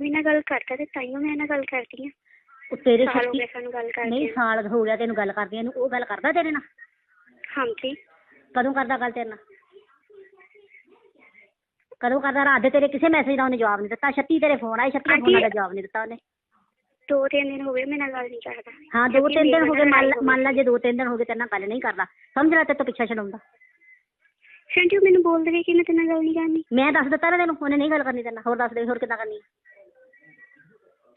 ਮੇਰੇ ਨਾਲ ਗੱਲ ਕਰਦਾ ਤੇ ਤਾਈਓ ਮੈਂ ਨਾਲ ਗੱਲ ਕਰਦੀ ਆ ਉਹ ਤੇਰੇ ਸਾਲ ਹੋ ਗਿਆ ਸਾਨੂੰ ਗੱਲ ਕਰਦੇ ਨਹੀਂ ਸਾਲ ਹੋ ਗਿਆ ਤੈਨੂੰ ਗੱਲ ਕਰਦਿਆਂ ਨੂੰ ਉਹ ਗੱਲ ਕਰਦਾ ਤੇਰੇ ਨਾਲ? ਹਾਂਜੀ। ਕਦੋਂ ਕਰਦਾ ਗੱਲ ਤੇਰੇ ਨਾਲ? ਕਦੋਂ ਕਰਦਾ? ਰਾਤ ਦੇ ਤੇਰੇ ਕਿਸੇ ਮੈਸੇਜ ਦਾ ਉਹਨੇ ਜਵਾਬ ਨਹੀਂ ਦਿੱਤਾ। ਛੱਤੀ ਤੇਰੇ ਫੋਨ ਆਏ ਛੱਤੀ ਆਂਟੀ- ਫੋਨਾਂ ਦਾ ਜਵਾਬ ਨਹੀਂ ਦਿੱਤਾ ਉਹਨੇ। ਦੋ ਤਿੰਨ ਦਿਨ ਹੋ ਗਏ ਮੇਰੇ ਨਾਲ ਗੱਲ ਨਹੀਂ ਕਰਦਾ। ਹਾਂ ਦੋ ਤਿੰਨ ਵੀ ਦਿਨ ਹੋ ਗਏ। ਮੰਨ ਲਾ- ਲੜਾਈ ਮੰਨ ਲਾ ਜੇ ਦੋ ਤਿੰਨ ਦਿਨ ਹੋ ਗਏ ਤੇਰੇ ਨਾਲ ਗੱਲ ਨਹੀਂ ਕਰਦਾ। ਸਮਝ ਲੈ ਤੇ ਤੋਂ ਪਿੱਛਾ ਛਡਾਉਂਦਾ। ਸ਼ੰਟੀ ਮੈਨੂੰ ਬੋਲ ਦੇਵੇ ਕਿ ਮੈਂ ਤੇਰੇ ਨਾਲ ਗੱਲ ਨਹੀਂ ਕਰਨੀ। ਮੈਂ ਦੱਸ ਦਿੱਤਾ ਨਾ ਤੈਨੂੰ ਉਹਨੇ ਨਹੀਂ ਗੱਲ ਕਰਨੀ ਤੇਰੇ ਨਾਲ। ਹੋਰ ਦੱਸ ਦੇ ਹੋਰ ਕਿੱਦਾਂ ਕਰਨੀ?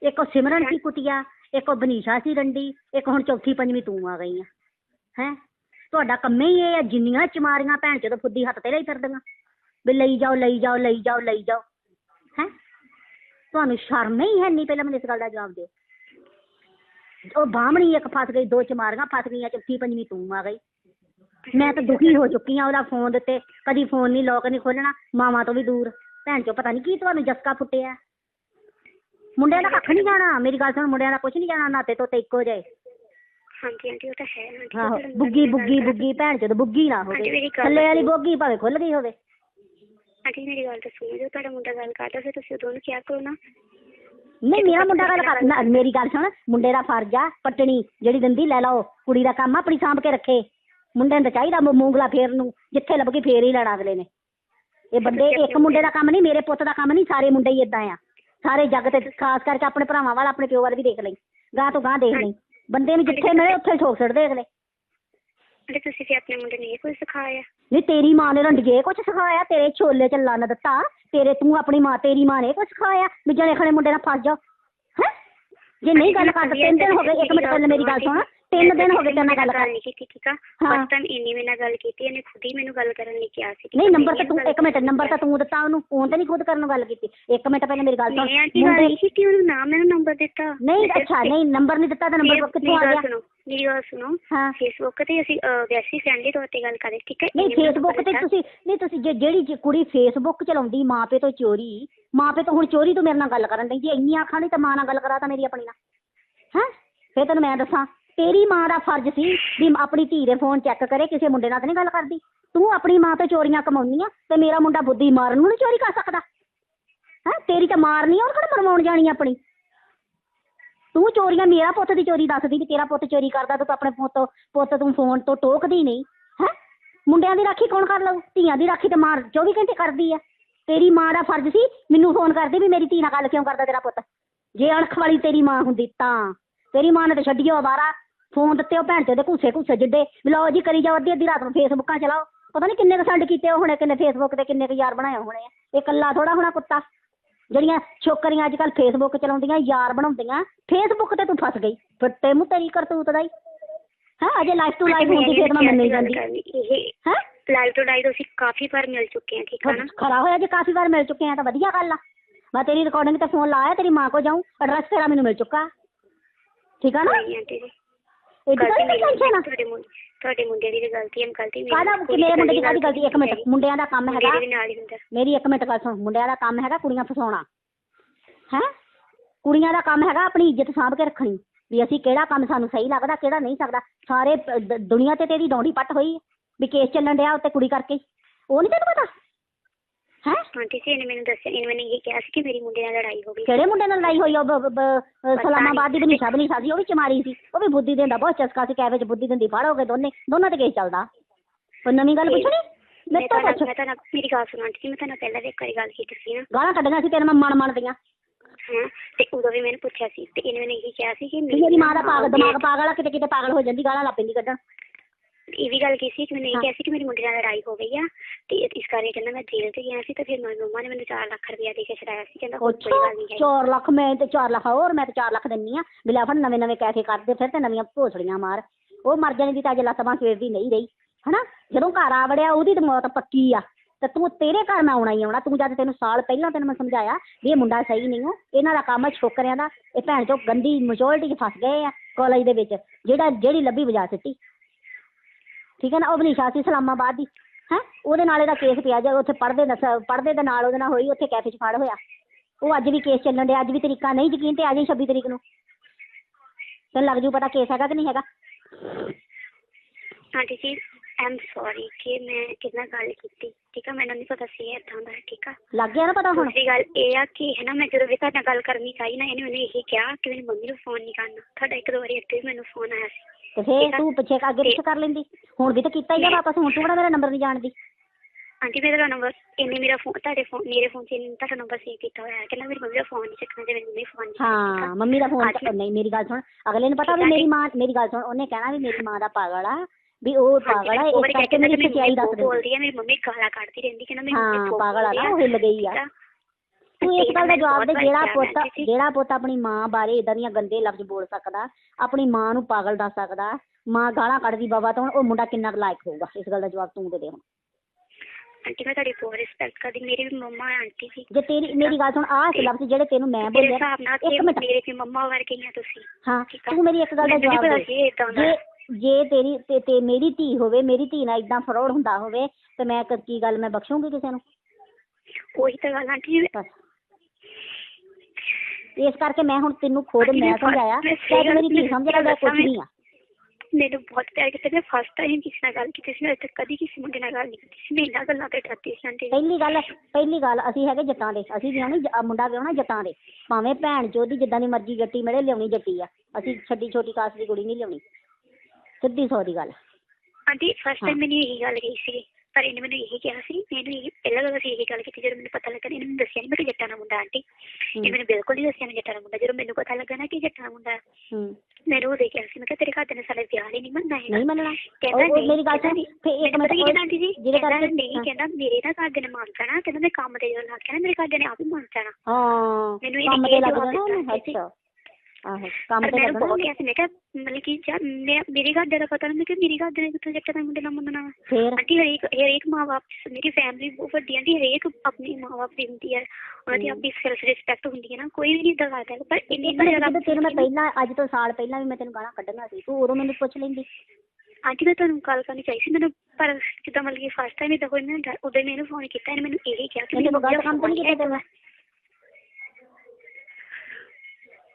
ਇੱਕ ਉਹ ਸਿਮਰਨ ਸੀ ਕੁਟਿਆ ਇੱਕ ਉਹ ਬਨੀਸ਼ਾ ਸੀ ਰੰਡੀ ਇੱਕ ਹੁਣ ਚੌਥੀ ਪੰਜਵੀਂ ਤੂੰ ਆ ਗਈ ਆ ਹੈ ਤੁਹਾਡਾ ਕੰਮੇ ਹੀ ਇਹ ਆ ਜਿੰਨੀਆਂ ਚਮਾਰੀਆਂ ਭੈਣ ਚੋਦ ਫੁੱਦੀ ਹੱਥ ਤੇ ਲਈ ਫਿਰਦੀਆਂ ਵੀ ਲਈ ਜਾਓ ਲਈ ਜਾਓ ਲਈ ਜਾਓ ਲਈ ਜਾਓ ਹੈ ਤੁਹਾਨੂੰ ਸ਼ਰਮ ਹੀ ਹੈ ਨਹੀਂ ਪਹਿਲਾਂ ਮੈਨੂੰ ਇਸ ਗੱਲ ਦਾ ਜਵਾਬ ਦਿਓ ਉਹ ਬਾਹਮਣੀ ਇੱਕ ਫਸ ਗਈ ਦੋ ਚਮਾਰੀਆਂ ਫਸ ਗਈਆਂ ਚੌਥੀ ਪੰਜਵੀਂ ਤੂੰ ਆ ਗਈ ਮੈਂ ਤਾਂ ਦੁਖੀ ਹੋ ਚੁੱਕੀ ਆ ਉਹਦਾ ਫੋਨ ਦਿੱਤੇ ਕਦੀ ਫੋਨ ਨਹੀਂ ਲੋਕ ਨਹੀਂ ਖੋਲਣਾ ਮਾਵਾਂ ਤੋਂ ਵੀ ਦੂਰ ਭੈਣ ਚੋ ਪਤਾ ਨਹੀਂ ਕੀ ਤੁਹਾਨੂੰ ਜਸਕਾ ਫੁੱਟਿਆ ਮੁੰਡਿਆਂ ਦਾ ਕੱਖ ਨਹੀਂ ਜਾਣਾ ਮੇਰੀ ਗੱਲ ਸੁਣ ਮੁੰਡਿਆਂ ਦਾ ਕੁਝ ਨਹੀਂ ਜਾਣਾ ਨਾਤੇ ਤੋਂ ਤੇ ਇੱਕੋ ਜਿਹੇ। ਹਾਂਜੀ ਆਂਟੀ ਉਹ ਤਾਂ ਹੈ ਆਂਟੀ ਆਹੋ ਬੁੱਗੀ ਬੁੱਗੀ ਬੁੱਗੀ ਭੈਣ ਚੋ ਬੁੱਗੀ ਨਾ ਆਂਟੀ ਹੋਵੇ ਮੇਰੀ ਗੱਲ ਥੱਲੇ ਵਾਲੀ ਬੁੱਗੀ ਭਾਵੇਂ ਖੁੱਲ ਗਈ ਹੋਵੇ। ਆਂਟੀ ਮੇਰੀ ਗੱਲ ਤਾਂ ਸੁਣੋ ਜੋ ਤੁਹਾਡਾ ਮੁੰਡਾ ਗੱਲ ਕਰਦਾ ਫਿਰ ਤੁਸੀਂ ਉਦੋਂ ਨੂੰ ਕਿਹਾ ਕਰੋ ਨਾ। ਨਹੀਂ ਮੇਰਾ ਮੁੰਡਾ ਗੱਲ ਕਰ ਨਾ, ਮੇਰੀ ਗੱਲ ਸੁਣ ਮੁੰਡੇ ਦਾ ਫਰਜ਼ ਆ ਪਟਣੀ ਜਿਹੜੀ ਦਿੰਦੀ ਲੈ ਲਓ ਕੁੜੀ ਦਾ ਕੰਮ ਆ, ਆਪਣੀ ਸਾਂਭ ਕੇ ਰੱਖੇ। ਮੁੰਡੇ ਨੂੰ ਤਾਂ ਚਾਹੀਦਾ ਮੂ- ਮੂੰਗਲਾ ਫੇਰ ਨੂੰ ਜਿੱਥੇ ਲੱਭ ਕੇ ਫੇਰ ਹੀ ਲੈਣਾ ਅਗਲੇ ਨੇ। ਇਹ ਬੰਦੇ ਇੱਕ ਮੁੰਡੇ ਦਾ ਕੰਮ ਨਹੀਂ ਮੇਰੇ ਪੁੱਤ ਦਾ ਕੰਮ ਨਹੀਂ ਸਾਰੇ ਮੁੰਡੇ ਹੀ ਇਦਾਂ ਆ। ਸਾਰੇ ਜੱਗ ਤੇ ਖਾਸ ਕਰਕੇ ਆਪਣੇ ਭਰਾਵਾਂ ਵਾਲਾ ਆਪਣੇ ਪਿਓ ਵੱਲ ਵੀ ਦੇਖ ਲਈ। ਗਾਂ ਤੋਂ ਗਾਂ ਦੇਖ ਲਈ। ਬੰਦੇ ਨੂੰ ਜਿੱਥੇ ਮਿਲੇ ਉੱਥੇ ਠੋਕ ਛੱਡ ਦੇ ਅਗਲੇ ਅਰੇ ਤੁਸੀਂ ਆਪਣੇ ਮੁੰਡੇ ਨੂੰ ਇਹ ਕੁਝ ਸਿਖਾਇਆ? ਨਹੀਂ ਤੇਰੀ ਮਾਂ ਨੇ ਰੰਡੀਏ ਕੁਛ ਸਿਖਾਇਆ। ਤੇਰੇ ਛੋਲੇ ਚ ਲੰਨ ਦਿੱਤਾ। ਤੇਰੇ ਤੂੰ ਆਪਣੀ ਮਾਂ ਤੇਰੀ ਮਾਂ ਨੇ ਕੁਛ ਸਿਖਾਇਆ। ਵੀ ਜਣੇ ਖਣੇ ਮੁੰਡੇ ਨਾਲ ਫਸ ਜਾ ਹੈ? ਜੇ ਨਹੀਂ ਗੱਲ ਕਰਦਾ ਤਿੰਨ ਦਿਨ ਹੋ ਗਏ। ਇੱਕ ਮਿੰਟ ਪਹਿਲਾਂ ਮੇਰੀ ਗੱਲ ਸੁਣ। ਤਿੰਨ ਦਿਨ ਹੋ ਗਏ ਨਾਲ ਗੱਲ ਕਰ ਨਹੀਂ ਕੀਤੀ ਠੀਕ ਆ? ਹਾਂ। ਫਸਟ ਟਾਈਮ ਇੰਨੀ ਮੇਰੇ ਨਾਲ ਗੱਲ ਕੀਤੀ ਇਹਨੇ ਖੁਦ ਹੀ ਮੈਨੂੰ ਗੱਲ ਕਰਨ ਲਈ ਕਿਹਾ ਸੀ ਨਹੀਂ ਨੰਬਰ ਤਾਂ ਮੈਂ ਤੂੰ ਇੱਕ ਮਿੰਟ ਨੰਬਰ ਤਾਂ ਤੂੰ ਦਿੱਤਾ ਉਹਨੂੰ ਫੋਨ ਤੇ ਨਹੀਂ ਖੁਦ ਕਰਨ ਨੂੰ ਗੱਲ ਕੀਤੀ। ਇੱਕ ਮਿੰਟ ਪਹਿਲਾਂ ਮੇਰੀ ਗੱਲ ਨਹੀਂ ਆਂਟੀ ਸੁਣ ਗੱਲ ਮੁੰਡੇ ਨਹੀਂ ਕੀਤੀ ਉਹਨੂੰ ਨਾ ਮੈਨੂੰ ਨੰਬਰ ਦਿੱਤਾ। ਨਹੀਂ ਅੱਛਾ ਨਹੀਂ ਨੰਬਰ ਨਹੀਂ ਦਿੱਤਾ ਤਾਂ ਨੰਬਰ ਕਿੱਥੋਂ ਆ ਮੇਰੀ ਗੱਲ ਗਿਆ? ਸੁਣੋ ਮੇਰੀ ਗੱਲ ਸੁਣੋ। ਹਾਂ। ਫੇਸਬੁੱਕ ਤੇ ਅਸੀਂ ਅਹ, ਵੈਸੇ ਫਰੈਂਡਲੀ ਤੌਰ ਤੇ ਗੱਲ ਕਰਦੇ ਠੀਕ ਹੈ? ਨਹੀਂ ਇੰਨੇ ਮੈਨੂੰ ਫੇਸਬੁੱਕ ਤੇ ਤੁਸੀਂ ਨਹੀਂ ਤੁਸੀਂ ਜੇ ਜਿਹੜੀ ਜੇ ਕੁੜੀ ਫੇਸਬੁੱਕ ਚਲਾਉਂਦੀ ਮਾਂ ਪਿਓ ਤੋਂ ਚੋਰੀ ਮਾਂ ਪਿਓ ਤੋਂ ਹੁਣ ਚੋਰੀ ਤੋਂ ਮੇਰੇ ਨਾਲ ਗੱਲ ਕਰਨ ਡਈ ਜੇ ਇੰਨੀਆਂ ਅੱਖਾਂ ਨਹੀਂ ਤਾਂ ਮਾਂ ਨਾਲ ਗੱਲ ਕਰਾ ਤਾਂ ਮੇਰੀ ਆਪਣੀ ਨਾਲ ਹੈਂ? ਫੇਰ ਤੈਨੂੰ ਮੈਂ ਦੱਸਾਂ। ਤੇਰੀ ਮਾਂ ਦਾ ਫਰਜ਼ ਸੀ ਵੀ ਆਪਣੀ ਧੀ ਦੇ ਫੋਨ ਚੈੱਕ ਕਰੇ, ਕਿਸੇ ਮੁੰਡੇ ਨਾਲ ਤਾਂ ਨਹੀਂ ਗੱਲ ਕਰਦੀ। ਤੂੰ ਆਪਣੀ ਮਾਂ ਤੋਂ ਚੋਰੀਆਂ ਕਮਾਉਣੀ ਆ ਤੇ ਮੇਰਾ ਮੁੰਡਾ ਬੁੱਧੀ ਮਾਰਨ ਨੂੰ ਨਹੀਂ ਚੋਰੀ ਕਰ ਸਕਦਾ। ਹੈਂ, ਤੇਰੀ ਤਾਂ ਮਾਰਨੀ ਆ ਉਹ ਕਿਹੜਾ ਮਰਵਾਉਣ ਜਾਣੀ ਆਪਣੀ? ਤੂੰ ਚੋਰੀਆਂ, ਮੇਰਾ ਪੁੱਤ ਦੀ ਚੋਰੀ ਦੱਸਦੀ ਵੀ ਤੇਰਾ ਪੁੱਤ ਚੋਰੀ ਕਰਦਾ, ਤੂੰ ਆਪਣੇ ਪੁੱਤ ਪੁੱਤ ਤੂੰ ਫੋਨ ਤੋਂ ਟੋਕਦੀ ਨਹੀਂ। ਹੈ? ਮੁੰਡਿਆਂ ਦੀ ਰਾਖੀ ਕੌਣ ਕਰ ਲਊ? ਧੀਆਂ ਦੀ ਰਾਖੀ ਤੇ ਮਾਂ 24 ਘੰਟੇ ਕਰਦੀ ਆ। ਤੇਰੀ ਮਾਂ ਦਾ ਫਰਜ਼ ਸੀ ਮੈਨੂੰ ਫੋਨ ਕਰਦੀ ਵੀ ਮੇਰੀ ਧੀ ਨਾਲ ਗੱਲ ਕਿਉਂ ਕਰਦਾ ਤੇਰਾ ਪੁੱਤ? ਜੇ ਅਣਖ ਵਾਲੀ ਤੇਰੀ ਮਾਂ ਹੁੰਦੀ ਤਾਂ। ਤੇਰੀ ਮਾਂ ਨੇ ਤਾਂ ਛੱਡਿਓ ਬਾਰਾ ਫੋਨ ਦਿੱਤੇ ਉਹ ਭੈਣ ਚੋਂ ਦੇ ਘੂਸੇ ਘੂਸੇ ਜਿੱਡੇ ਵੀ ਲਓ ਜੀ ਕਰੀ ਜਾਓ ਅੱਧੀ ਅੱਧੀ ਰਾਤ ਨੂੰ ਫੇਸਬੁੱਕਾਂ ਚਲਾਓ ਪਤਾ ਨਹੀਂ ਕਿੰਨੇ ਕੁ ਸੰਡ ਕੀਤੇ ਹੋਣੇ ਕਿੰਨੇ ਫੇਸਬੁੱਕ ਤੇ ਕਿੰਨੇ ਕੁ ਯਾਰ ਬਣਾਏ ਹੋਣੇ ਆ। ਇਹ ਇਕੱਲਾ ਥੋੜਾ ਹੋਣਾ ਕੁੱਤਾ। ਜਿਹੜੀਆਂ ਛੋਕਰੀਆਂ ਅੱਜ ਕੱਲ ਫੇਸਬੁੱਕ ਚਲਾਉਂਦੀਆਂ ਯਾਰ ਬਣਾਉਂਦੀਆਂ ਫੇਸਬੁੱਕ ਤੇ ਤੂੰ ਫਸ ਗਈ। ਫਿੱਟੇ ਮੂੰਹ ਤੇਰੀ ਕਰਤੂਤ ਦਾ ਹੀ। ਹਾਂ ਅਜੇ ਲਾਈਫ ਟੂ ਲਾਈਫ ਹੁੰਦੀ ਫੇਰ ਮੈਂ ਮੰਨੀ ਜਾਂਦੀ। ਇਹ ਹੈ? ਲਾਈਵ ਟੂ ਲਾਈਵ ਅਸੀਂ ਕਾਫੀ ਵਾਰ ਮਿਲ ਚੁੱਕੇ ਹਾਂ ਠੀਕ ਹੈ ਨਾ? ਖਰਾ ਹੋਇਆ ਜੇ ਕਾਫੀ ਵਾਰ ਮਿਲ ਚੁੱਕੇ ਆ ਤਾਂ ਵਧੀਆ ਗੱਲ ਆ। ਮੈਂ ਤੇਰੀ ਰਿਕਾਰਡਿੰਗ ਤੇ ਫੋਨ ਲਾਇਆ ਤੇਰੀ ਮਾਂ ਕੋ ਜਾਊਂ ਐਡਰੈਸ ਤੇਰਾ ਮੈਨੂੰ ਮਿਲ ਚੁੱਕਾ। ਠੀਕ ਆ ਨਾ? ਤੁਹਾਡੇ ਮੁੰਡੇ ਤੁਹਾਡੇ ਮੁੰਡੇ ਦੀ ਤਾਂ ਗਲਤੀ ਹੈ ਗਲਤੀ ਮੇਰੀ ਕਾਹਦਾ ਕਿ ਮੇਰੇ ਮੁੰਡੇ ਦੀ ਕਾਹਦੀ ਗਲਤੀ? ਇੱਕ ਮਿੰਟ ਮੁੰਡਿਆਂ ਦਾ ਕੰਮ ਮੁੰਡੇ ਹੈਗਾ। ਦੇ ਵੀ ਨਾਲ ਹੀ ਹੁੰਦਾ। ਮੇਰੀ ਇੱਕ ਮਿੰਟ ਗੱਲ ਸੁਣ ਮੁੰਡਿਆਂ ਦਾ ਕੰਮ ਹੈਗਾ ਕੁੜੀਆਂ ਫਸਾਉਣਾ। ਹੈ? ਕੁੜੀਆਂ ਦਾ ਕੰਮ ਹੈਗਾ ਆਪਣੀ ਇੱਜ਼ਤ ਸਾਂਭ ਕੇ ਰੱਖਣੀ। ਵੀ ਅਸੀਂ ਕਿਹੜਾ ਕੰਮ ਸਾਨੂੰ ਸਹੀ ਲੱਗਦਾ ਕਿਹੜਾ ਨਹੀਂ ਸਕਦਾ। ਸਾਰੇ ਦੁਨੀਆ ਤੇ ਤੇਰੀ ਡੌਂਡੀ ਪੱਟ ਹੋਈ ਵੀ ਕੇਸ ਚੱਲਣ ਡਿਆ ਉੱਤੇ ਕੁੜੀ ਕਰਕੇ। ਉਹ ਨਹੀਂ ਤੈਨੂੰ ਪਤਾ? ਹੈ? ਜੀ ਇਹਨੇ ਮੈਨੂੰ ਦੱਸਿਆ ਇਹਨੇ ਮੈਨੂੰ ਇਹ ਕਿਹਾ ਸੀ ਕਿ ਮੇਰੀ ਮੁੰਡੇ ਨਾਲ ਲੜਾਈ ਹੋ ਗਈ ਕਿਹੜੇ ਮੁੰਡੇ ਨਾਲ ਲੜਾਈ ਹੋਈ? ਆ? ਉਹ ਬ- ਬ- ਬ- ਸਲਾਮਾਬਾਦ ਦੀ ਬਨੀਸ਼ਾ ਬਨੀਸ਼ਾ ਸੀ ਉਹ ਵੀ ਚਮਾਰੀ ਸੀ। ਉਹ ਵੀ ਬੁੱਧੀ ਦਿੰਦਾ ਬਹੁਤ ਚਸਕਾ ਸੀ ਕੈਫੇ ਚ ਬੁੱਧੀ ਦਿੰਦੀ ਫੜ ਹੋ ਗਏ ਦੋਨੇ। ਦੋਨਾਂ ਤੇ ਕੇਸ ਚੱਲਦਾ। ਕੋਈ ਨਵੀਂ ਗੱਲ ਪੁੱਛਣੀ? ਮੈਂ ਮੇਰੇ ਤੋਂ ਪੁੱਛ। ਮੈਂ ਤਾਂ ਮੇਰੀ ਗੱਲ ਸੁਣੋ ਆਂਟੀ ਜੀ ਮੈਂ ਤੁਹਾਨੂੰ ਪਹਿਲਾਂ ਵੀ ਇੱਕ ਵਾਰੀ ਗੱਲ ਕੀਤੀ ਸੀ ਨਾ। ਗਾਲਾਂ ਕੱਢੀਆਂ ਸੀ ਤੇਰੇ ਮੈਂ ਮਨ ਮਨ ਦੀਆਂ। ਹਾਂ ਤੇ ਉਦੋਂ ਵੀ ਮੈਨੂੰ ਪੁੱਛਿਆ ਸੀ ਤੇ ਇਹਨੇ ਮੈਨੂੰ ਇਹ ਕਿਹਾ ਸੀ ਕਿ ਮੇਰੀ ਮਾਂ ਦਾ ਪਾਗਲ ਦਿਮਾਗ ਪਾਗਲ ਆ ਕਿਤੇ ਕਿਤੇ ਪਾਗਲ ਹੋ ਜਾਂਦੀ ਗਾਲਾਂ ਲੱਗ ਪੈਂਦੀ ਕੱਢਣ। ਇਹ ਵੀ ਗੱਲ ਕੀਤੀ ਕਿ ਮੈਨੂੰ ਇਹ। ਕਿਹਾ ਸੀ ਕਿ ਮੇਰੀ ਮੁੰਡੇ ਨਾਲ ਲੜਾਈ ਹੋ ਗਈ ਆ ਤੇ ਇਸ ਕਰਕੇ ਕਹਿੰਦਾ ਮੈਂ ਜੇਲ੍ਹ ਤੇ ਗਿਆ ਸੀ ਤੇ ਫਿਰ ਮੇਰੀ ਮੰਮਾ ਨੇ ਮੈਨੂੰ 4 ਲੱਖ ਰੁਪਇਆ ਦੇ ਕੇ ਛਡਾਇਆ ਸੀ ਕਹਿੰਦਾ ਕੋਈ ਗੱਲ ਨਹੀਂ ਹੈ 4 ਲੱਖ ਮੈਂ ਤੇ 4 ਲੱਖ ਹੋਰ ਮੈਂ ਤੇ 4 ਲੱਖ ਦਿੰਨੀ ਆ। ਫੜ ਨਵੇਂ ਨਵੇਂ ਕੈਫੇ ਕਰਦੇ ਫਿਰ ਤੇ ਨਵੀਆਂ ਭੋਸੜੀਆਂ ਮਾਰ। ਉਹ ਮਰ ਜਾਣੀ ਦੀ ਤਾਂ ਅੱਜ ਲੱਤ ਬਾਂਹ ਸਵੇਰ ਦੀ ਨਹੀਂ ਰਹੀ ਹਨਾ? ਜਦੋਂ ਘਰ ਆ ਵੜਿਆ ਉਹਦੀ ਤਾਂ ਮੌਤ ਪੱਕੀ ਆ। ਤੇ ਤੂੰ ਤੇਰੇ ਘਰ ਮੈਂ ਆਉਣਾ ਹੀ ਆਉਣਾ ਤੂੰ ਜਦ ਤੈਨੂੰ ਸਾਲ ਪਹਿਲਾਂ ਤੈਨੂੰ ਮੈਂ ਸਮਝਾਇਆ ਵੀ ਇਹ ਮੁੰਡਾ ਸਹੀ ਨਹੀਂ ਹੋ ਇਹਨਾਂ ਦਾ ਕੰਮ ਹੈ ਛੋਕਰਿਆਂ ਦਾ। ਇਹ ਭੈਣ ਚੋ ਗੰਦੀ ਮੈਜੋਰਟੀ 'ਚ ਫਸ ਗਏ ਆ ਕਾਲਜ ਦੇ ਵਿੱਚ ਜਿਹੜਾ ਜਿਹੜੀ ਲੱਭੀ ਵਜਾ ਸਿੱਟੀ। ਠੀਕ ਹੈ ਨਾ ਉਹ ਬਨੀਸ਼ਾ ਸੀ ਇਸਲਾਮਾਬਾਦ ਦੀ ਹੈ ਉਹਦੇ ਨਾਲ ਇਹਦਾ ਕੇਸ ਪਿਆ ਜਾ ਉੱਥੇ ਪੜ੍ਹਦੇ ਦਾ ਪੜ੍ਹਦੇ ਦੇ ਨਾਲ ਉਹਦੇ ਨਾਲ ਹੋਈ ਉੱਥੇ ਕੈਫੇ 'ਚ ਫੜ ਹੋਇਆ। ਉਹ ਅੱਜ ਵੀ ਕੇਸ ਚੱਲਣ ਡਿਆ ਅੱਜ ਵੀ ਤਰੀਕਾ ਨਹੀਂ ਯਕੀਨ ਤੇ ਆ ਜਾਈ 26 ਤਰੀਕ ਨੂੰ। ਤੈਨੂੰ ਲੱਗ ਜੂ ਪਤਾ ਕੇਸ ਹੈਗਾ ਕਿ ਨਹੀਂ ਹੈਗਾ? ਆਂਟੀ ਜੀ ਐਮ ਸੌਰੀ ਕਿ ਮੈਂ ਕਿੰਨਾ ਗੱਲ ਕੀਤੀ ਠੀਕ ਆ? ਮੈਨੂੰ ਨਹੀਂ ਪਤਾ ਸੀ ਏਦਾਂ ਦਾ ਠੀਕ ਆ? ਲੱਗ ਗਿਆ ਨਾ ਪਤਾ ਹੁਣ? ਦੂਸਰੀ ਗੱਲ ਇਹ ਆ ਕਿ ਹੈ ਨਾ ਮੈਂ ਜਦੋਂ ਵੀ ਤੁਹਾਡੇ ਨਾਲ ਗੱਲ ਕਰਨੀ ਚਾਹੀ ਨਾ ਇਹਨੇ ਮੈਨੂੰ ਇਹੀ ਕਿਹਾ ਕਿ ਮੇਰੀ ਮੰਮੀ ਨੂੰ ਫੋਨ ਨਹੀਂ ਕਰਨਾ। ਤੁਹਾਡਾ ਇੱਕ ਦੋ ਵਾਰੀ ਅੱਗੇ ਵੀ ਮੈਨੂੰ ਫੋਨ ਆਇਆ ਸੀ ਤੇ ਫੇਰ। ਤੂੰ ਪਿੱਛੇ ਅੱਗੇ ਪਿੱਛੇ ਕਰ ਲੈਂਦੀ। ਹੁਣ ਵੀ ਤਾਂ ਕੀਤਾ ਹੀ ਆ ਵਾਪਸ ਹੁਣ ਤੂੰ ਕਿਹੜਾ ਮੇਰਾ ਨੰਬਰ ਨਹੀਂ ਜਾਣਦੀ ਆਂਟੀ ਮੇਰਾ ਨੰਬਰ ਇਹਨੇ ਮੇਰਾ ਫੋਨ ਤੁਹਾਡੇ ਫੋਨ ਮੇਰੇ ਫੋਨ 'ਚ ਇਹਨੇ ਤੁਹਾਡਾ ਨੰਬਰ ਸੇਵ ਕੀਤਾ ਹੋਇਆ ਹੈ ਕਹਿੰਦਾ ਮੇਰੀ ਮੰਮੀ ਦਾ ਫੋਨ ਨਹੀਂ ਚੱਕਣਾ ਤੇ ਮੇਰੀ ਮੰਮੀ ਫੋਨ ਨਹੀਂ ਹਾਂ ਮੰਮੀ ਦਾ ਫੋਨ ਅੱਜ- ਨਹੀਂ ਮੇਰੀ ਗੱਲ ਸੁਣ ਅਗਲੇ ਨੂੰ ਪਤਾ ਵੀ ਮੇਰੀ। ਮਾਂ ਮੇਰੀ ਗੱਲ ਸੁਣ ਉਹਨੇ ਕਹਿਣਾ ਵੀ ਮੇਰੀ ਮਾਂ ਦਾ ਪਾਗਲ ਆ ਵੀ ਉਹ ਪਾਗਲ ਆ ਇਸ ਕਰਕੇ ਮੇਰੀ ਸੱਚਾਈ ਦੱਸ ਦੇ ਬੋਲਦੀ ਹੈ ਮੇਰੀ ਮੰਮੀ ਗਾਲਾਂ ਕੱਢਦੀ ਰਹਿੰਦੀ ਕਹਿੰਦਾ ਮੇਰੀ ਹਾਂ ਪਾਗਲ ਆ ਨਾ ਉਹ ਹਿੱਲ ਗਈ ਆ। ਤੂੰ ਇਸ ਗੱਲ ਦਾ ਮੈਂ ਜਵਾਬ ਦੇ ਜਿਹੜਾ ਪੁੱਤ। ਜਿਹੜਾ ਪੁੱਤ ਆਪਣੀ ਮਾਂ ਬਾਰੇ ਇਦਾਂ ਦੀਆਂ ਗੰਦੇ ਲਫ਼ਜ਼ ਬੋਲ ਸਕਦਾ ਆਪਣੀ ਮਾਂ ਨੂੰ ਪਾਗਲ ਦੱਸ ਸਕਦਾ ਮਾਂ ਗਾਲਾਂ ਕੱਢਦੀ ਬਾਬਾ ਤਾਂ ਹੁਣ ਉਹ ਮੁੰਡਾ ਕਿੰਨਾ ਕੁ ਲਾਇਕ ਹੋਊਗਾ ਇਸ ਗੱਲ ਦਾ ਜਵਾਬ ਤੂੰ ਦੇ ਦੇ ਹੁਣ। ਆਂਟੀ ਮੈਂ ਤੁਹਾਡੀ ਬਹੁਤ ਰਿਸਪੈਕਟ ਕਰਦੀ ਮੇਰੀ ਵੀ ਮੰਮਾ ਆਂਟੀ ਜੀ ਜੇ ਤੇਰੀ ਮੇਰੀ ਗੱਲ ਸੁਣ ਆਹ ਲਫ਼ਜ਼ ਜਿਹੜੇ ਤੈਨੂੰ ਮੈਂ ਮੇਰੇ ਬੋਲਿਆ ਹਿਸਾਬ ਨਾਲ ਇੱਕ ਮਿੰਟ। ਮੇਰੇ ਵੀ ਮੰਮਾ ਵਰਗੇ ਹੀ ਆ ਤੁਸੀਂ ਹਾਂ ਠੀਕ ਆ। ਤੂੰ ਮੇਰੀ ਇੱਕ ਗੱਲ ਦਾ ਮੈਨੂੰ ਜਵਾਬ ਪਤਾ ਦੇ। ਸੀ ਇਹ ਏਦਾਂ ਦਾ। ਜੇ ਜੇ ਤੇਰੀ ਤੇ, ਤੇ ਮੇਰੀ ਧੀ ਹੋਵੇ ਮੇਰੀ ਧੀ ਨਾਲ ਇਦਾਂ ਫਰੋਡ ਹੁੰਦਾ ਹੋਵੇ ਤੇ ਮੈਂ ਕ- ਕੀ ਗੱਲ ਮੈਂ ਬਖਸ਼ੂੰਗੀ ਕਿਸੇ ਨੂੰ? ਉਹੀ ਤਾਂ ਗੱਲ ਆਂਟੀ ਜੀ ਬਸ। ਇਸ ਕਰਕੇ ਮੈਂ ਹੁਣ ਤੈਨੂੰ ਖੁਦ ਮੈਂ ਸਮਝਾਇਆ ਕਿ ਮੇਰੀ ਧੀ ਗੱਲ ਸਮਝ ਲੈ ਕੁਝ ਨਹੀਂ ਆ। ਮੈਨੂੰ ਬਹੁਤ ਪਿਆਰ ਕੀਤਾ ਮੈਂ ਫਸਟ ਟਾਈਮ ਕਿਸੇ ਨਾਲ ਗੱਲ ਕੀਤੀ ਸੀ ਮੈਂ ਅੱਜ ਤੱਕ ਕਦੀ ਕਿਸੇ ਮੁੰਡੇ ਨਾਲ ਗੱਲ ਨਹੀਂ ਕੀਤੀ ਸੀ। ਮੈਂ ਇਹਨਾਂ ਗੱਲਾਂ ਤੇ ਡਰਦੀ ਸੀ ਆਂਟੀ। ਪਹਿਲੀ ਗੱਲ ਪਹਿਲੀ ਗੱਲ ਅਸੀਂ ਹੈਗੇ ਜੱਟਾਂ ਦੇ। ਅਸੀਂ ਵਿਆਹਣੀ ਜ- ਆਹ ਮੁੰਡਾ ਵਿਆਹਣਾ ਜੱਟਾਂ ਦੇ। ਭਾਵੇਂ ਭੈਣ ਚੋਦੀ ਜਿੱਦਾਂ ਦੀ ਮਰਜ਼ੀ ਜੱਟੀ ਮਿਲੇ ਲਿਆਉਣੀ ਜੱਟੀ ਆ। ਅਸੀਂ ਛੱਡੀ ਛੋਟੀ ਕਾਸਟ ਦੀ ਕੁੜੀ ਨਹੀਂ ਲਿਆਉਣੀ। ਸਿੱਧੀ ਸੌ ਦੀ ਗੱਲ। Aunty first. ਟਾਈਮ ਮੈਨੂੰ ਇਹੀ ਗੱਲ ਕਹੀ ਸੀ। ਪਰ ਇਹਨੇ ਮੈਨੂੰ ਇਹੀ ਕਿਹਾ ਸੀ ਮੈਨੂੰ ਇਹ ਪਹਿਲਾਂ ਤਾਂ ਅਸੀਂ ਇਹੀ ਗੱਲ ਕੀਤੀ ਜਦੋਂ ਮੈਨੂੰ ਪਤਾ ਲੱਗਾ ਇਹਨੇ ਮੈਨੂੰ ਦੱਸਿਆ ਨਹੀਂ ਮੈਂ ਕਿ ਜੱਟਾਂ ਦਾ ਮੁੰਡਾ ਆਂਟੀ ਹੂੰ। ਇਹ ਮੈਨੂੰ ਬਿਲਕੁਲ ਨਹੀਂ ਦੱਸਿਆ ਮੈਂ ਜੱਟਾਂ ਦਾ ਮੁੰਡਾ ਜਦੋਂ ਮੈਨੂੰ ਪਤਾ ਲੱਗਾ ਨਾ ਕਿ ਜੱਟਾਂ ਦਾ ਮੁੰਡਾ ਹੈ, ਹੂੰ ਮੈਨੂੰ ਉਹ ਦੇਖਿਆ ਸੀ ਮੈਂ ਕਿਹਾ ਤੇਰੇ ਘਰ ਨੇ ਸਾਡੇ ਵਿਆਹ ਹੀ ਨਹੀਂ ਮੰਨਣਾ ਹੈਗਾ ਨਹੀਂ ਮੰਨਣਾ ਕਹਿੰਦਾ ਨਹੀਂ ਮੇਰੀ ਗੱਲ ਸੁਣ ਨਹੀਂ। ਫੇ ਇੱਕ ਪਤਾ ਕੀ ਆਂਟੀ ਜੀ ਕਹਿੰਦਾ ਕਰਕੇ ਨਹੀਂ ਹਾਂ। ਕਹਿੰਦਾ ਮੇਰੇ ਨਾ ਘਰ ਦੇ ਨੇ ਮੰਨ ਜਾਣਾ ਕਹਿੰਦਾ ਮੇਰੇ ਕੰਮ ਤੇ ਜਦੋਂ ਲੱਗ ਗਿਆ ਨਾ ਮੇਰੇ ਘਰ ਦੇ ਨੇ ਆਪ ਹੀ ਮੰਨ ਜਾਣਾ ਹਾਂ ਮੈਨੂੰ ਇਹਨੇ ਕੰਮ ਇਹ ਤੇ ਲੱਗ ਜਾਣਾ ਸੀ। ਅੱਛਾ ਆਹੋ ਕੰਮ ਪਰ ਤੇ ਮੈਨੂੰ ਲੱਗਣਾ ਬਹੁਤ ਕਿਹਾ ਸੀ ਮੈਂ ਕਿਹਾ ਮਤਲਬ ਕਿ ਜਾਂ ਮੈਂ ਮੇਰੇ ਘਰ ਦੇ ਪਤਾ ਨਹੀਂ ਮੇਰੇ ਘਰ ਦੇ ਕਿੱਥੇ ਜੱਟਾਂ ਦਾ ਮੁੰਡੇ ਨਾਲ ਮੰਨਣਾ ਵਾ। ਫੇਰ ਆਂਟੀ ਹਰੇਕ ਹਰੇਕ ਮਾਂ ਬਾਪ ਮੇਰੀ ਫੈਮਿਲੀ ਬਹੁਤ ਵੱਡੀ ਆਂਟੀ ਹਰੇਕ ਆਪਣੀ ਮਾਂ ਬਾਪ ਦੀ ਹੁੰਦੀ ਹੈ ਉਹਨਾਂ ਦੀ। ਆਪਣੀ ਸੈਲਫ ਰਿਸਪੈਕਟ ਹੁੰਦੀ ਹੈ ਨਾ ਕੋਈ ਵੀ ਨਹੀਂ ਏਦਾਂ ਕਰਦਾ ਹੈਗਾ। ਪਰ ਇੰਨੀ ਮਿੰਟ ਜ਼ਿਆਦਾ ਤੈਨੂੰ ਮੈਂ ਪਹਿਲਾਂ ਅੱਜ ਤੋਂ ਸਾਲ ਪਹਿਲਾਂ ਵੀ ਮੈਂ ਤੈਨੂੰ ਗਾਣਾ ਕੱਢਣਾ ਸੀ ਤੂੰ ਉਦੋਂ ਮੈਨੂੰ ਪੁੱਛ ਲੈਂਦੀ ਆਂਟੀ ਮੈਂ ਤੁਹਾਨੂੰ ਗੱਲ ਕਰਨੀ ਚਾਹੀ ਸੀ ਮੈਨੂੰ ਪਰ ਜਿੱਦਾਂ ਮਤਲਬ ਕਿ ਫਸਟ ਟਾਈਮ ਇਦਾਂ ਹੋਈ ਮੈਂ ਉਦੋਂ ਹੀ ਮੈਨੂੰ ਫੋਨ ਕੀਤਾ ਇਹਨੇ ਮੈਨੂੰ ਇਹ ਕਿਹਾ ਕਿ ਇਹਨੇ ਮੈਨੂੰ ਕੋਈ ਗਲਤ ਕੰਮ ਤਾਂ ਨਹੀਂ ਕੀਤਾ ਤੈਨੂੰ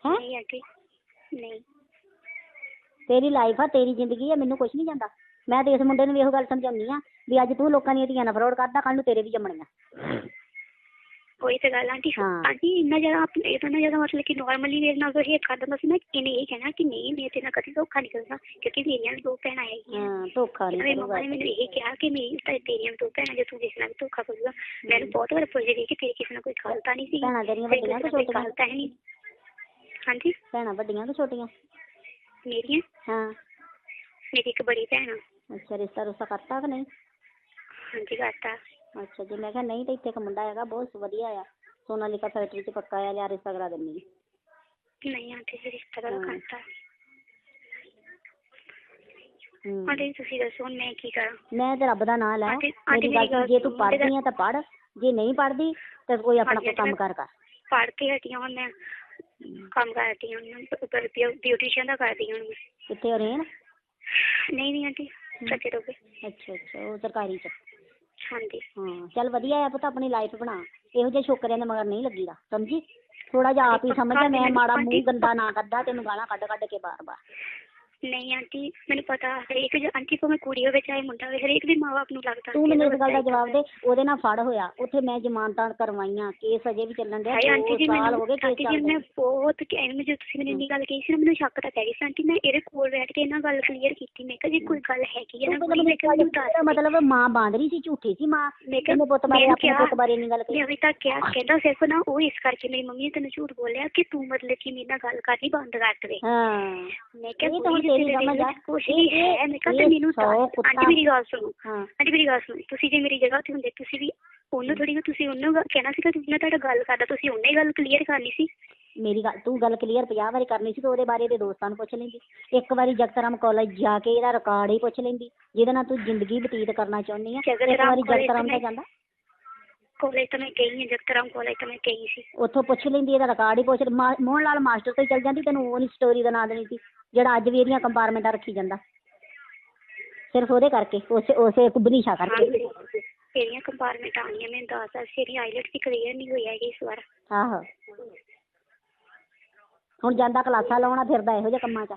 ਹੈਂ ਨਹੀਂ ਆਂਟੀ ਨਹੀਂ ਤੇਰੀ ਲਾਈਫ ਆ ਤੇਰੀ ਜ਼ਿੰਦਗੀ ਆ ਮੈਨੂੰ ਕੁਝ ਨਹੀਂ ਜਾਂਦਾ। ਮੈਂ ਤੇ ਇਸ ਮੁੰਡੇ ਨੂੰ ਵੀ ਇਹੋ ਗੱਲ ਸਮਝਾਉਣੀ ਆ ਵੀ ਅੱਜ ਤੂੰ ਲੋਕਾਂ ਦੀਆਂ ਧੀਆਂ ਨਾਲ ਫਰੋਡ ਕਰਦਾ ਕੱਲ ਨੂੰ ਤੇਰੇ ਵੀ ਜੰਮਣੀਆਂ ਕੋਈ ਤੇ ਗੱਲ ਆਂਟੀ ਹਾਂ। ਆਂਟੀ ਇੰਨਾ ਜ਼ਿਆਦਾ ਆਪ ਇਹ ਤਾਂ ਨਾ ਜ਼ਿਆਦਾ ਮਤਲਬ ਕਿ ਨਾਰਮਲੀ ਮੇਰੇ ਨਾਲ ਬਿਹੇਵ ਕਰਦਾ ਹੁੰਦਾ ਸੀ ਨਾ ਇਹਨੇ ਇਹ ਕਹਿਣਾ ਕਿ ਨਹੀਂ ਮੈਂ ਤੇਰੇ ਨਾਲ ਕਦੀ ਧੋਖਾ ਨਹੀਂ ਕਰਦਾ ਕਿਉਂਕਿ ਮੇਰੀਆਂ ਵੀ ਦੋ ਭੈਣਾਂ ਹੈਗੀਆਂ। ਹਾਂ ਧੋਖਾ ਨਹੀਂ ਮੇਰੀ ਕਰੂਗਾ ਮੰਮਾ ਨੇ ਮੈਨੂੰ ਇਹ ਕਿਹਾ ਕਿ ਮੇਰੀ ਤਾਂ ਤੇਰੀਆਂ ਵੀ ਦੋ ਭੈਣਾਂ ਜੇ ਤੂੰ ਕਿਸੇ ਨਾਲ ਵੀ ਧੋਖਾ ਕਰੂਗਾ ਮੈਨੂੰ ਬਹੁਤ ਵਾਰ ਪੁੱਛਦੇ ਰਹੀ ਕਿ ਤੇਰੀ ਕਿਸੇ ਨਾਲ ਕੋਈ ਗੱਲ ਤਾਂ ਨਹੀਂ ਸੀ। ਭੈਣਾਂ ਤੇਰੀਆਂ ਵੱਡੀਆਂ ਕਿ ਕੋਈ ਛੋਟੀਆਂ। ਗੱਲ ਤਾਂ ਹੈ ਨਹੀਂ। ਹਾਂਜੀ? ਭੈਣਾਂ ਵੱਡੀਆਂ ਕਿ ਛੋਟੀਆਂ? ਮੇਰੀਆਂ? ਹਾਂ। ਮੇਰੀ ਇੱਕ ਬੜੀ ਭੈਣ ਆ। ਅੱਛਾ ਰਿਸ਼ਤਾ ਰੁਸ਼ਤਾ ਕਰਤਾ ਕਿ ਨਹੀਂ? ਹਾਂਜੀ ਕਰਤਾ। ਅੱਛਾ ਜੇ ਮੈਂ ਕਿਹਾ ਨਹੀਂ ਤਾਂ ਇੱਥੇ ਇੱਕ ਮੁੰਡਾ ਹੈਗਾ ਬਹੁਤ ਵਧੀਆ ਆ। ਸੋਨਾਲੀਕਾ ਫੈਕਟਰੀ 'ਚ ਪੱਕਾ ਆ ਲਿਆ ਰਿਸ਼ਤਾ ਕਰਾ ਹਾਂ। ਨਹੀਂ ਆਂਟੀ ਜੀ ਰਿਸ਼ਤਾ ਤਾਂ ਹਾਂ। ਕਰਤਾ। ਹੂੰ। ਆਂਟੀ ਤੁਸੀਂ ਦੱਸੋ ਹੁਣ ਮੈਂ ਕੀ ਕਰਾਂ? ਮੈਂ ਤੇ ਰੱਬ ਦਾ ਨਾਮ ਲੈ ਆਂਟੀ- ਆਂਟੀ ਮੇਰੀ ਗੱਲ ਮੇਰੀ ਗੱਲ ਸੁਣ, ਜੇ ਤੂੰ ਸੁਣੋ, ਮੇਰੀ ਪੜ੍ਹਦੀ ਆ ਤਾਂ ਪੜ੍ਹ। ਜੇ ਨਹੀਂ ਪੜ੍ਹਦੀ ਤਾਂ ਕੋਈ ਆਪਣਾ ਹਾਂਜੀ, ਕੋਈ ਕੰਮ ਕਰ ਕਰ। ਪੜ੍ਹ ਕੇ ਹਟੀ ਹਾਂ ਹੁਣ ਮੈਂ। ਕੰਮ ਕਰਦੀ ਹੁਣ ਪਰ ਬਿਊਟੀਸ਼ੀਅਨ ਦਾ ਕਰਦੀ ਹਾਂ ਹੁਣ ਮੈਂ। ਕਿੱਥੇ ਹੋ ਰਹਿਣ ਨਹੀਂ ਨਹੀਂ ਆਂਟੀ ਸੱਚੇ ਦੋਗੇ ਅੱਛਾ ਅੱਛਾ ਉਹ ਸਰਕਾਰੀ 'ਚ। ਹਾਂਜੀ। ਹਾਂ ਚੱਲ ਵਧੀਆ ਆ ਪੁੱਤ ਆਪਣੀ ਲਾਈਫ ਬਣਾ। ਇਹੋ ਜਿਹੇ ਛੋਕਰਿਆਂ ਦੇ ਮਗਰ ਨਹੀਂ ਲੱਗੀਦਾ ਸਮਝੀ? ਥੋੜਾ ਜਿਹਾ ਆਪ ਹੀ ਸਮਝ ਲੈ ਮੈਂ ਮਾੜਾ ਮੂੰਹ ਗੰਦਾ ਨਾ ਕੱਢਾ ਤੈਨੂੰ ਗਾਲਾਂ ਕੱਢ ਕੱਢ ਕੇ ਬਾਰ-ਬਾਰ। ਨਹੀਂ ਆਂਟੀ ਮੈਨੂੰ ਪਤਾ ਹਰੇਕ ਜ ਆਂਟੀ ਭਾਵੇਂ ਕੁੜੀ ਹੋਵੇ ਚਾਹੇ ਮੁੰਡਾ ਹੋਵੇ ਹਰੇਕ ਦੇ ਮਾਂ-ਬਾਪ ਨੂੰ ਲੱਗਦਾ ਤੂੰ ਮੈਨੂੰ ਇਸ ਗੱਲ ਦਾ ਜਵਾਬ ਦੇ ਉਹਦੇ ਨਾਲ ਫੜ ਹੋਇਆ ਉੱਥੇ ਮੈਂ ਜ਼ਮਾਨਤਾਂ ਕਰਵਾਈਆਂ ਕੇਸ ਅਜੇ ਵੀ ਚੱਲਣ ਡਿਆ ਹਾਏ ਆਂਟੀ ਦੋ ਜੀ ਸਾਲ ਮੈਨੂੰ ਹੋ ਗਏ ਕੇਸ ਆਂਟੀ ਜੀ ਚੱਲਦੇ ਮੈਂ ਬਹੁਤ ਕਹਿਣ ਮੈਨੂੰ ਜਦੋਂ ਤੁਸੀਂ ਮੈਨੂੰ ਇੰਨੀ ਗੱਲ ਕਹੀ ਸੀ ਨਾ ਮੈਨੂੰ ਸ਼ੱਕ ਤਾਂ ਪੈ ਗਿਆ ਸੀ ਆਂਟੀ ਮੈਂ ਇਹਦੇ ਕੋਲ ਬੈਠ ਕੇ ਇਹਨਾਂ ਗੱਲ ਕਲੀਅਰ ਕੀਤੀ ਮੈਂ ਕਿਹਾ ਜੇ ਕੋਈ ਗੱਲ ਹੈਗੀ ਹੈ ਨਾ ਤੂੰ ਮੈਂ ਕਿਹਾ ਮੈਨੂੰ ਦੱਸ ਮਤਲਬ ਮਾਂ ਬਾਂਦਰੀ ਸੀ ਝੂਠੀ ਸੀ ਮਾਂ ਮੈਂ ਕਿਹਾ ਪੁੱਤ ਬਾਰੇ ਮੈਂ ਆਪਣੇ ਕਿਹਾ- ਪੁੱਤ ਬਾਰੇ ਨਹੀਂ ਗੱਲ ਕਹੀ। ਮੈਂ ਅਭੀ ਤੱਕ ਕਿਹਾ ਕਹਿੰਦਾ ਸਿਰਫ ਨਾ ਉਹ ਇਸ ਕਰਕੇ ਮੇਰੀ ਮੰਮੀ ਨੇ ਤੈਨੂੰ ਝੂਠ ਬੋਲਿਆ ਕਿ ਤੂੰ ਮਤਲਬ ਕਿ ਮੇਰੇ ਨਾਲ ਗੱਲ ਕਰਨੀ ਬੰਦ ਕਰ ਦੇ ਹਾਂ। ਮੈਂ ਕਿਹਾ ਇਹ ਤਾਂ ਹੁਣ ਕੋਈ ਤੇਰੇ ਦਿਲ ਸਮਝ ਆ। ਇਹ- ਹੈ ਮੈਂ ਕਿਹਾ ਇਹ ਤੇ ਮੈਨੂੰ ਕੁੱਤਾ- ਆਂਟੀ ਮੇਰੀ ਗੱਲ ਸੁਣੋ ਆਂਟੀ ਮੇਰੀ ਗੱਲ ਸੁਣੋ ਤੁਸੀਂ ਜੇ ਮੇਰੀ ਜਗ੍ਹਾ ਤੇ ਹੁੰਦੇ ਤੁਸੀਂ ਵੀ ਉਹਨੂੰ ਥੋੜੀ ਤੁਸੀਂ ਉਹਨੂੰ ਕਹਿਣਾ ਸੀ ਕਿ ਤੁਸੀਂ ਨਾਲ ਤੁਹਾਡਾ ਗੱਲ ਕਰਦਾ ਤੁਸੀਂ ਉਹਨੇ ਗੱਲ ਕਲੀਅਰ ਕਰਨੀ ਸੀ। ਮੇਰੀ ਗੱਲ ਤੂੰ ਗੱਲ ਕਲੀਅਰ 50 ਵਾਰੀ ਕਰਨੀ ਸੀ ਤੇ ਉਹਦੇ ਬਾਰੇ ਦੇ ਦੋਸਤਾਂ ਨੂੰ ਪੁੱਛ ਲੈਂਦੀ। ਇੱਕ ਵਾਰੀ ਜਗਤਰਾਮ ਕਾਲਜ ਜਾ ਕੇ ਇਹਦਾ ਰਿਕਾਰਡ ਹੀ ਪੁੱਛ ਲੈਂਦੀ ਜਿਹਦੇ ਨਾਲ ਤੂੰ ਜ਼ਿੰਦਗੀ ਬਤੀਤ ਕਰਨਾ ਚਾਹੁੰਦੀ ਆ ਇੱਕ ਵਾਰੀ ਜਗਤਰਾਮ ਤਾਂ ਜਾਂਦਾ। ਕਾਲਜ ਤਾਂ ਮੈਂ ਗਈ ਹਾਂ ਜਗਤਰਾਮ ਕਾਲਜ ਤਾਂ ਮੈਂ ਗਈ ਸੀ। ਉੱਥੋਂ ਪੁੱਛ ਲੈਂਦੀ ਇਹਦਾ ਰਿਕਾਰਡ ਹੀ ਪੁੱਛ ਮਾ- ਮੋਹਨ ਲਾਲ ਮਾਸਟਰ ਤੋਂ ਹੀ ਚੱਲ ਜਾਂਦੀ ਤੈਨੂੰ ਉਹ ਨਹੀਂ ਸਟੋਰੀ ਦਾ ਨਾਂ ਦੇਣੀ ਸੀ ਜਿਹੜਾ ਅੱਜ ਵੀ ਇਹਦੀਆਂ ਕੰਪਾਰਟਮੈਂਟਾਂ ਰੱਖੀ ਜਾਂਦਾ। ਸਿਰਫ ਉਹਦੇ ਕਰਕੇ ਉਸੇ ਉਸੇ ਕੁਬਨੀਸ਼ਾ ਕਰਕੇ। ਤੇਰੀਆਂ ਕੰਪਾਰਟਮੈਂਟ ਆਉਣੀਆਂ ਮੈਨੂੰ ਦੱਸ ਦੱਸ ਤੇਰੀ ਆਈਲੈਟ ਵੀ ਕਲੀਅਰ ਨਹੀਂ ਹੋਈ ਹੈਗੀ ਇਸ ਵਾਰ। ਆਹੋ। ਹੁਣ ਜਾਂਦਾ ਕਲਾਸਾਂ ਲਾਉਣਾ ਫਿਰਦਾ ਇਹੋ ਜਿਹੇ ਕੰਮਾਂ 'ਚ।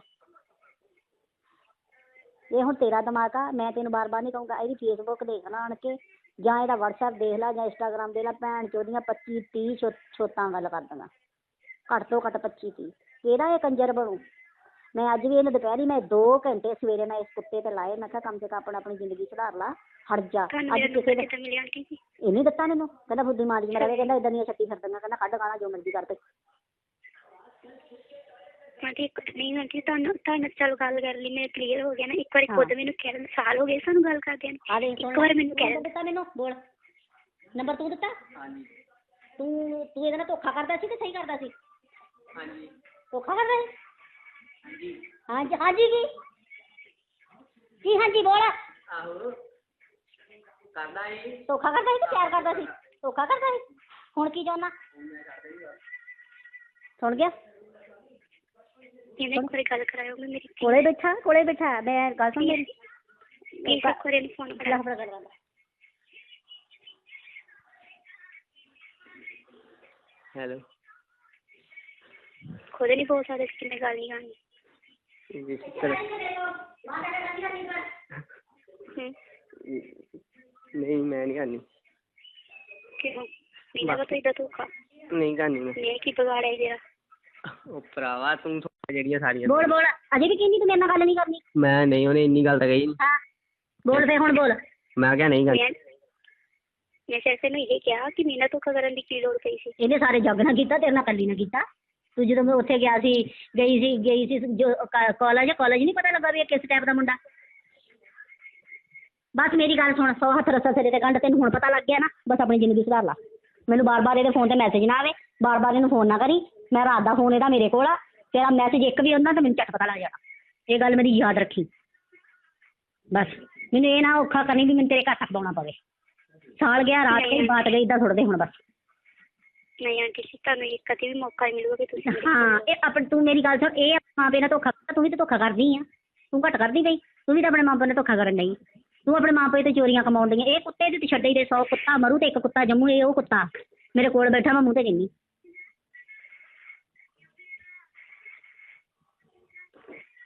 ਇਹ ਹੁਣ ਤੇਰਾ ਦਿਮਾਗ ਆ ਮੈਂ ਤੈਨੂੰ ਬਾਰ-ਬਾਰ ਨਹੀਂ ਕਹੂੰਗਾ ਇਹਦੀ ਫੇਸਬੁੱਕ ਦੇਖਣਾ ਆਣ ਕੇ। ਜਾਂ ਇਹਦਾ WhatsApp ਦੇਖ ਲੈ ਜਾਂ Instagram ਦੇਖ ਲੈ ਭੈਣ ਚੋਦੀਆਂ 25 30 ਛੋਤਾਂ ਗੱਲ ਕਰ ਦਾਂਗਾ ਘੱਟ ਤੋਂ ਘੱਟ 25 30 ਕਿਹੜਾ ਇਹ ਕੰਜਰ ਬਣੂ? ਮੈਂ ਅੱਜ ਵੀ ਇਹਨੂੰ ਦੁਪਹਿਰੀ ਮੈਂ 2 ਘੰਟੇ ਸਵੇਰੇ ਮੈਂ ਇਸ ਕੁੱਤੇ ਤੇ ਲਾਏ ਮੈਂ ਕਿਹਾ ਕਮ ਸੇ ਕਮ ਆਪਣਾ ਆਪਣੀ ਜ਼ਿੰਦਗੀ ਸੁਧਾਰ ਲਾ ਹਟ ਜਾ। ਤੁਹਾਨੂੰ ਅੱਜ ਮੇਰਾ ਕਿਸੇ ਨੰਬਰ ਦੇ ਕਿੱਦਾਂ ਮਿਲਿਆ ਆਂਟੀ ਜੀ ਦਿੱਤਾ ਮੈਨੂੰ। ਕਹਿੰਦਾ ਬੁੱਧੀ ਮਾਰੀ ਮੇਰਾ ਕਹਿੰਦਾ ਇਦਾਂ ਦੀਆਂ ਛੱਤੀ ਫਿਰਦੀਆਂ ਕਹਿੰਦਾ ਕੱਢ ਗਾਣਾ ਜੋ ਮਰਜ਼ੀ ਕਰ ਤੇ ਮੈਂ ਤੇ ਇੱਕ ਨਹੀਂ ਆਂਟੀ ਤੁਹਾਨੂੰ ਤੁਹਾਨੂੰ ਚਲ ਗੱਲ ਕਰ ਲਈ ਮੈਂ ਕਲੀਅਰ ਹੋ ਗਿਆ ਨਾ। ਇੱਕ ਵਾਰੀ ਹਾਂ। ਖੁਦ ਮੈਨੂੰ ਕਹਿ ਦਿੰਦੇ ਸਾਲ ਹੋ ਗਏ ਸਾਨੂੰ ਗੱਲ ਕਰਦਿਆਂ ਨੂੰ। ਆ ਦੇ ਇੱਕ ਵਾਰ ਮੈਨੂੰ ਕਹਿ ਨੰਬਰ ਦਿੱਤਾ ਮੈਨੂੰ? ਬੋਲ। ਨੰਬਰ ਤੂੰ ਦਿੱਤਾ? ਤੂੰ ਤੂੰ ਇਹਦੇ ਨਾਲ ਧੋਖਾ ਕਰਦਾ ਸੀ ਕਿ ਸਹੀ ਕਰਦਾ ਸੀ? ਹਾਂਜੀ। ਧੋਖਾ ਕਰਦਾ ਸੀ? ਹਾਂਜੀ। ਹਾਂਜੀ ਹਾਂਜੀ ਕੀ? ਕੀ ਹਾਂਜੀ ਬੋਲ। ਆਹੋ। ਕਰਦਾ ਏ ਧੋਖਾ ਕਰਦਾ ਸੀ ਕਿ ਪਿਆਰ ਕਰਦਾ ਸੀ? ਧੋਖਾ ਕਰਦਾ ਸੀ? ਹੁਣ ਕੀ ਚਾਹੁੰਦਾ? ਸੁਣ ਗਿਆ? ਇਹਨੇ ਇੱਕ ਵਾਰੀ ਗੱਲ ਕਰਾਇਓ ਮੈਂ ਮੇਰੀ ਕੋਲੇ ਬੈਠਾ ਕੋਲੇ ਬੈਠਾ ਮੈਂ ਗੱਲ ਸੁਣ ਮੇਰੀ ਪਲੀਜ਼ ਇੱਕ ਵਾਰੀ ਇਹਨੂੰ ਫੋਨ ਅੱਲਾ ਕਰਾ ਹਫੜਾ ਕਰ ਦਿੰਦਾ ਹੈਲੋ ਖੁਦ ਨਹੀਂ ਬੋਲ ਸਕਦੇ ਸੀ ਕਿੰਨੇ ਗੱਲ ਨਹੀਂ ਕਰਨੀ ਜੀ ਸ਼ੁਕਰ ਹੂੰ ਨਹੀਂ ਮੈਂ ਨਹੀਂ ਕਰਨੀ ਕਿਉਂ ਨਹੀਂ ਨਾ ਤੂੰ ਇਦਾਂ ਧੋਖਾ ਨਹੀਂ ਕਰਨੀ ਮੈਂ ਜਿਹੜੀਆਂ ਸਾਰੀਆਂ ਬੋਲ ਬੋਲ। ਅਜੇ ਵੀ ਕਹਿੰਦੀ ਤੂੰ ਮੇਰੇ ਨਾਲ ਗੱਲ ਨਹੀਂ ਕਰਨੀ। ਮੈਂ ਨਹੀਂ ਉਹਨੇ ਇੰਨੀ ਗੱਲ ਤਾਂ ਕਹੀ ਨੀ। ਹਾਂ। ਬੋਲ ਫੇ ਹੁਣ ਬੋਲ। ਮੈਂ ਕਿਹਾ ਨਹੀਂ ਕਰਨੀ ਮੈਂ ਮੈਂ ਸਿਰਫ ਇਹਨੂੰ ਇਹ ਕਿਹਾ ਕਿ ਮੇਰਾ ਧੋਖਾ ਕਰਨ ਦੀ ਕੀ ਲੋੜ ਪਈ ਸੀ। ਇਹਨੇ ਸਾਰੇ ਜੱਗ ਨਾਲ ਕੀਤਾ ਤੇਰੇ ਨਾਲ ਕੱਲੀ ਨਾਲ ਕੀਤਾ। ਤੂੰ ਜਦੋਂ ਮੈਂ ਉੱਥੇ ਗਿਆ ਸੀ ਗਈ ਸੀ ਗਈ ਸੀ ਜੋ ਕਾਲਜ ਕਾਲਜ ਨਹੀਂ ਪਤਾ ਲੱਗਾ ਵੀ ਇਹ ਕਿਸ ਟਾਈਪ ਦਾ ਮੁੰਡਾ। ਬਸ ਮੇਰੀ ਗੱਲ ਸੁਣ ਸੌ ਹੱਥ ਰਸਾ ਸਿਰੇ ਤੇ ਗੰਢ ਤੈਨੂੰ ਹੁਣ ਪਤਾ ਲੱਗ ਗਿਆ ਨਾ। ਬਸ ਆਪਣੀ ਜ਼ਿੰਦਗੀ ਸੁਧਾਰ ਲਾ। ਮੈਨੂੰ ਬਾਰ-ਬਾਰ ਇਹਦੇ ਫੋਨ ਤੇ ਮੈਸੇਜ ਨਾ ਆਵੇ। ਬਾਰ-ਬਾਰ ਇਹਨੂੰ ਫੋਨ ਨਾ ਕਰੀ। ਮੈਂ ਰਾਤ ਦਾ ਫੋਨ ਇਹਦਾ ਮੇਰੇ ਕੋਲ ਆ। ਤੇਰਾ ਮੈਸੇਜ ਇੱਕ ਵੀ ਆਉਂਦਾ ਤਾਂ ਮੈਨੂੰ ਝਟ ਪਤਾ ਲੱਗ ਜਾਣਾ। ਇਹ ਗੱਲ ਮੇਰੀ ਯਾਦ ਰੱਖੀ। ਬਸ ਮੈਨੂੰ ਇਹ ਨਾ ਔਖਾ ਕਰਨੀ ਵੀ ਮੈਨੂੰ ਤੇਰੇ ਘਰ ਤੱਕ ਪਾਉਣਾ ਪਵੇ। ਸਾਲ ਗਿਆ ਰਾਤ ਗਈ ਬਾਤ ਗਈ ਇਦਾਂ ਸੁੱਟਦੇ ਹੁਣ ਬਸ। ਨਹੀਂ ਆਂਟੀ ਜੀ ਤੁਹਾਨੂੰ ਇੱਕ ਕਦੇ ਵੀ ਮੌਕਾ ਨਹੀਂ ਮਿਲੂਗਾ ਕਿ ਤੁਸੀਂ ਮੇਰੀ ਹਾਂ ਇਹ ਆਪਣ ਤੂੰ ਮੇਰੀ ਗੱਲ ਸੁਣ ਇਹ ਮਾਂ ਪਿਓ ਨਾਲ ਧੋਖਾ ਤੂੰ ਵੀ ਤਾਂ ਧੋਖਾ ਕਰਦੀ ਆ। ਤੂੰ ਘੱਟ ਕਰਦੀ ਪਈ ਤੂੰ ਵੀ ਤਾਂ ਆਪਣੇ ਮਾਂ ਪਿਓ ਨਾਲ ਧੋਖਾ ਕਰਨ ਡਈ। ਤੂੰ ਆਪਣੇ ਮਾਂ ਪਿਓ ਤੇ ਚੋਰੀਆਂ ਕਮਾਉਣ ਡਈ ਆਂ। ਇਹ ਕੁੱਤੇ ਦੀ ਤੇ ਛੱਡੇ ਦੇ 100 ਕੁੱਤਾ ਮਰੂ ਤੇ ਇੱਕ ਕੁੱਤਾ ਜੰਮੂ ਇਹ ਉਹ ਕੁੱਤਾ। ਮੇਰੇ ਕੋਲ ਬੈਠਾ ਮੈਂ ਮੂੰਹ ਤੇ ਕਹਿੰਦੀ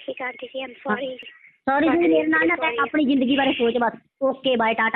ਠੀਕ ਆਂਟੀ ਜੀ ਆਮ ਸੌਰੀ ਸੌਰੀ ਜੀ ਮੇਰੇ ਨਾਲ ਨਾ ਆਪਣੀ ਜ਼ਿੰਦਗੀ ਬਾਰੇ ਸੋਚ ਬਸ। Okay bye Tata